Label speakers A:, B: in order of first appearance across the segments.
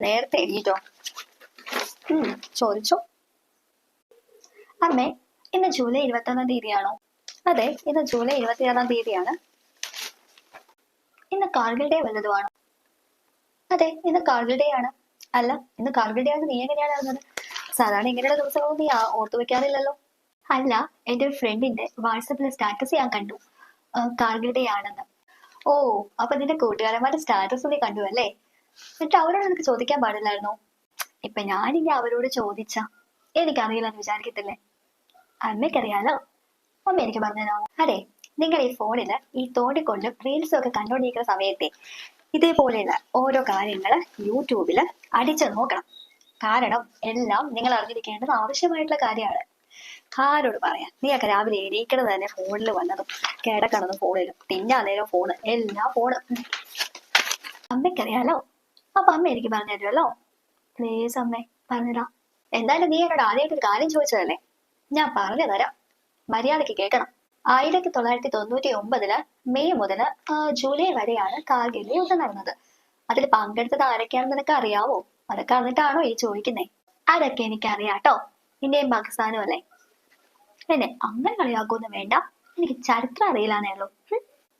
A: നേരത്തെ എഴുതിട്ടോ? ഉം ചോദിച്ചോ? അമ്മേ ഇന്ന് ജൂലൈ ഇരുപത്തി ഒന്നാം തീയതിയാണോ? അതെ ഇന്ന് ജൂലൈ ഇരുപത്തിയാറാം തീയതിയാണ്. ഇന്ന് കാർഗിൽ ഡേ വല്ലതുമാണോ അതെ ഇന്ന് കാർഗിൽ ഡേ ആണ്. അല്ല ഇന്ന് കാർഗിൽ ഡേ ആണ് നീ എങ്ങനെയാണ് അറിഞ്ഞത്? സാധാരണ ഇങ്ങനെയുള്ള ദിവസങ്ങളൊന്നും നീ ഓർത്തു വെക്കാറില്ലല്ലോ. അല്ല എന്റെ ഒരു ഫ്രണ്ടിന്റെ വാട്സപ്പിലെ സ്റ്റാറ്റസ് ഞാൻ കണ്ടു. കാർഗിൽ ഡേ ആണെന്ന്. ഓ അപ്പൊ നിന്റെ കൂട്ടുകാരന്മാരുടെ സ്റ്റാറ്റസ് നീ കണ്ടു അല്ലേ? എന്നിട്ട് അവരോട് നിനക്ക് ചോദിക്കാൻ പാടില്ലായിരുന്നു? ഇപ്പൊ ഞാനിനി അവരോട് ചോദിച്ച എനിക്കറിയില്ല എന്ന് വിചാരിക്കത്തില്ലേ? അമ്മയ്ക്കറിയാലോ? അമ്മ എനിക്ക് പറഞ്ഞോ അതെ നിങ്ങൾ ഈ ഫോണിൽ ഈ തോണ്ടിക്കൊണ്ടും റീൽസും ഒക്കെ കണ്ടോണ്ടിരിക്കുന്ന സമയത്തെ ഇതേപോലെയുള്ള ഓരോ കാര്യങ്ങൾ യൂട്യൂബിൽ അടിച്ചു നോക്കണം. കാരണം എല്ലാം നിങ്ങൾ അറിഞ്ഞിരിക്കേണ്ടത് ആവശ്യമായിട്ടുള്ള കാര്യമാണ്. ആരോട് പറയാം? നീയൊക്കെ രാവിലെ എണീക്കണത് തന്നെ ഫോണിൽ വന്നതും കിടക്കണതും ഫോണിലും. തിന്നാന്നേരം ഫോണ്. എല്ലാം ഫോണ്. അമ്മയ്ക്കറിയാലോ? അപ്പൊ അമ്മ എനിക്ക് പറഞ്ഞു തരുമല്ലോ പ്ലീസ് അമ്മേ പറഞ്ഞുതരാം എന്തായാലും നീ എന്നോട് ആദ്യമായിട്ട് ഒരു കാര്യം ചോദിച്ചതല്ലേ? ഞാൻ പറഞ്ഞു തരാം. മര്യാദയ്ക്ക് കേൾക്കണം. ആയിരത്തി തൊള്ളായിരത്തി തൊണ്ണൂറ്റി ഒമ്പതിൽ മെയ് മുതൽ ജൂലൈ വരെയാണ് കാർഗിൽ യുദ്ധം നടന്നത്. അതിൽ പങ്കെടുത്തത് ആരൊക്കെയാണെന്ന് നിനക്ക് അറിയാവോ? അതൊക്കെ അറിഞ്ഞിട്ടാണോ ഈ ചോദിക്കുന്നേ? അതൊക്കെ എനിക്ക് അറിയാട്ടോ ഇന്ത്യയും പാകിസ്ഥാനും അല്ലേ? എന്നെ അങ്ങനെ കളിയാക്കൊന്നും വേണ്ട. എനിക്ക് ചരിത്രം അറിയില്ലാന്നേ ഉള്ളൂ.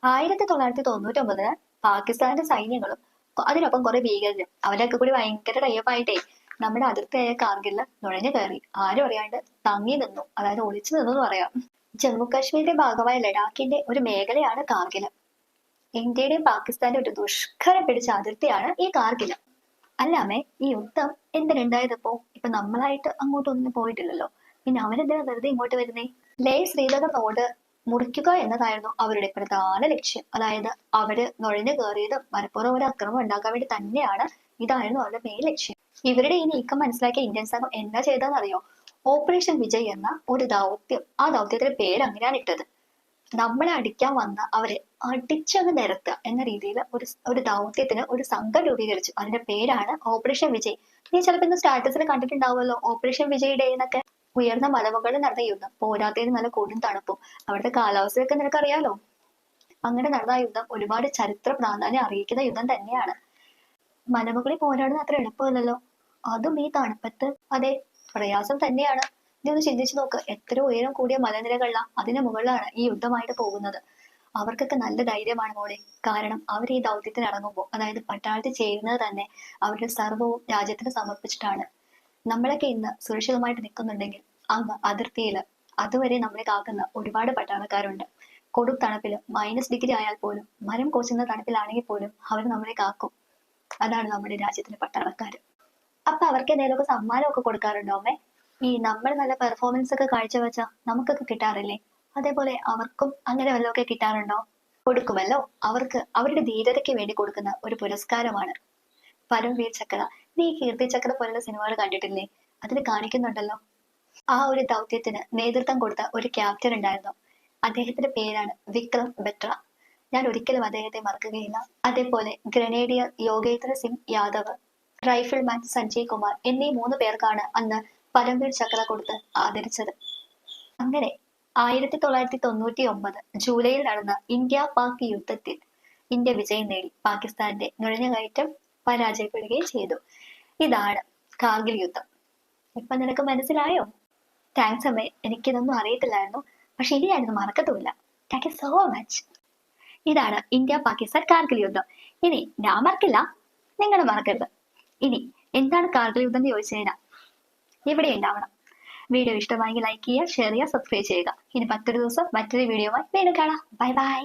A: ആയിരത്തി തൊള്ളായിരത്തി തൊണ്ണൂറ്റി ഒമ്പതിൽ പാകിസ്ഥാന്റെ സൈന്യങ്ങളും അതിനൊപ്പം കുറെ ഭീകരരും അവരൊക്കെ കൂടി ഭയങ്കര ടൈപ്പായിട്ടേ നമ്മുടെ അതിർത്തിയായ കാർഗിലിൽ നുഴഞ്ഞു കയറി. ആരും അറിയാണ്ട് തങ്ങി നിന്നു. അതായത് ഒളിച്ചു നിന്നു എന്ന് പറയാം. ജമ്മു കാശ്മീരിന്റെ ഭാഗമായ ലഡാക്കിന്റെ ഒരു മേഖലയാണ് കാർഗിൽ ഇന്ത്യയുടെയും പാകിസ്ഥാന്റെ ഒരു ദുഷ്കരം പിടിച്ച അതിർത്തിയാണ് ഈ കാർഗിൽ അല്ലാമേ ഈ യുദ്ധം എന്തിനുണ്ടായതിപ്പോ? ഇപ്പൊ നമ്മളായിട്ട് അങ്ങോട്ടൊന്നും പോയിട്ടില്ലല്ലോ. പിന്നെ അവരെന്തിനാ വെറുതെ ഇങ്ങോട്ട് വരുന്നേ? ലേ ശ്രീധരനോട് മുറിക്കുക എന്നതായിരുന്നു അവരുടെ പ്രധാന ലക്ഷ്യം. അതായത് അവർ നുഴഞ്ഞു കയറിയതും മനഃപൂർവം ഒരു അക്രമം ഉണ്ടാക്കാൻ വേണ്ടി തന്നെയാണ് ഇതായിരുന്നു അവരുടെ മെയിൻ ലക്ഷ്യം. ഇവരുടെ ഈ നീക്കം മനസ്സിലാക്കിയ ഇന്ത്യൻ സംഘം എന്താ ചെയ്തതെന്നറിയോ? ഓപ്പറേഷൻ വിജയ് എന്ന ഒരു ദൗത്യം. ആ ദൗത്യത്തിന്റെ പേര് അങ്ങനെയാണ് ഇട്ടത്. നമ്മളെ അടിക്കാൻ വന്ന അവരെ അടിച്ചങ്ങ് നിരത്തുക എന്ന രീതിയിൽ ഒരു ഒരു ദൗത്യത്തിന് ഒരു സംഘം രൂപീകരിച്ചു. അതിന്റെ പേരാണ് ഓപ്പറേഷൻ വിജയ് നീ ചിലപ്പോൾ ഇന്ന് സ്റ്റാറ്റസിൽ കണ്ടിട്ടുണ്ടാവുമല്ലോ ഓപ്പറേഷൻ വിജയ് ഡേ എന്നൊക്കെ. ഉയർന്ന മലമുകളിൽ നടന്ന യുദ്ധം. പോരാത്തതിന് നല്ല കൊടും തണുപ്പും. അവിടുത്തെ കാലാവസ്ഥയൊക്കെ നിനക്കറിയാലോ? അങ്ങനെ നടന്ന യുദ്ധം ഒരുപാട് ചരിത്ര പ്രാധാന്യം അറിയിക്കുന്ന യുദ്ധം തന്നെയാണ്. മലമുകളിൽ പോരാടുന്ന അത്ര എളുപ്പമല്ലല്ലോ. അതും ഈ തണുപ്പത്ത്. അതെ പ്രയാസം തന്നെയാണ്. നീ ഒന്ന് ചിന്തിച്ചു നോക്ക്. എത്ര ഉയരം കൂടിയ മലനിരകളിലാണ് അതിന് മുകളിലാണ് ഈ യുദ്ധമായിട്ട് പോകുന്നത്. അവർക്കൊക്കെ നല്ല ധൈര്യമാണ് മോളെ. കാരണം അവർ ഈ ദൗത്യത്തിന് ഇറങ്ങുമ്പോൾ അതായത് പട്ടാളത്തിൽ ചേരുന്നത് തന്നെ അവരുടെ സർവവും രാജ്യത്തിന് സമർപ്പിച്ചിട്ടാണ്. നമ്മളൊക്കെ ഇന്ന് സുരക്ഷിതമായിട്ട് നിൽക്കുന്നുണ്ടെങ്കിൽ അങ്ങ് അതിർത്തിയിൽ അതുവരെ നമ്മളെ കാക്കുന്ന ഒരുപാട് പട്ടാളക്കാരുണ്ട്. കൊടും തണുപ്പിൽ മൈനസ് ഡിഗ്രി ആയാൽ പോലും മരം കോച്ചുന്ന തണുപ്പിലാണെങ്കിൽ പോലും അവർ നമ്മളെ കാക്കും. അതാണ് നമ്മുടെ രാജ്യത്തിന്റെ പട്ടാളക്കാർ. അപ്പൊ അവർക്ക് എന്തെങ്കിലുമൊക്കെ സമ്മാനമൊക്കെ കൊടുക്കാറുണ്ടോ അമ്മേ? ഈ നമ്മൾ നല്ല പെർഫോമൻസ് ഒക്കെ കാഴ്ചവെച്ച നമുക്കൊക്കെ കിട്ടാറില്ലേ? അതേപോലെ അവർക്കും അങ്ങനെ വല്ലതൊക്കെ കിട്ടാറുണ്ടോ? കൊടുക്കുമല്ലോ. അവർക്ക് അവരുടെ ധീരതയ്ക്ക് വേണ്ടി കൊടുക്കുന്ന ഒരു പുരസ്കാരമാണ്. പരംവീർ ചക്ര നീ കീർത്തി ചക്ര പോലുള്ള സിനിമകൾ കണ്ടിട്ടില്ലേ? അതിൽ കാണിക്കുന്നുണ്ടല്ലോ. ആ ഒരു ദൗത്യത്തിന് നേതൃത്വം കൊടുത്ത ഒരു ക്യാപ്റ്റൻ ഉണ്ടായിരുന്നു. അദ്ദേഹത്തിന്റെ പേരാണ് വിക്രം ബെട്ര. ഞാൻ ഒരിക്കലും അദ്ദേഹത്തെ മറക്കുകയില്ല. അതേപോലെ ഗ്രനേഡിയർ യോഗേന്ദ്ര സിംഗ് യാദവ് റൈഫിൾമാൻ സഞ്ജയ് കുമാർ എന്നീ മൂന്ന് പേർക്കാണ് അന്ന് പരംവീർ ചക്ര കൊടുത്ത് ആദരിച്ചത്. അങ്ങനെ ആയിരത്തി തൊള്ളായിരത്തി തൊണ്ണൂറ്റി ഒമ്പത് ജൂലൈയിൽ നടന്ന ഇന്ത്യ പാക് യുദ്ധത്തിൽ ഇന്ത്യ വിജയം നേടി. പാകിസ്ഥാന്റെ നുഴഞ്ഞുകയറ്റം പരാജയപ്പെടുകയും ചെയ്തു. ഇതാണ് കാർഗിൽ യുദ്ധം ഇപ്പൊ നിനക്ക് മനസ്സിലായോ? താങ്ക്സ് അമ്മേ. എനിക്കിതൊന്നും അറിയത്തില്ലായിരുന്നു. പക്ഷെ ഇനി ഞാനിത് മറക്കത്തുമില്ല. താങ്ക് യു സോ മച്ച് ഇതാണ് ഇന്ത്യ പാകിസ്ഥാൻ കാർഗിൽ യുദ്ധം ഇനി ഞാൻ മറക്കില്ല. നിങ്ങൾ മറക്കരുത്. ഇനി എന്താണ് കാർഗിൽ യുദ്ധം എന്ന് ചോദിച്ചു കഴിഞ്ഞാൽ ഇവിടെ ഉണ്ടാവണം. വീഡിയോ ഇഷ്ടമായെങ്കിൽ ലൈക്ക് ചെയ്യുക ഷെയർ ചെയ്യുക സബ്സ്ക്രൈബ് ചെയ്യുക. ഇനി മറ്റൊരു ദിവസം മറ്റൊരു വീഡിയോയുമായി വീണ്ടും കാണാം. Bye bye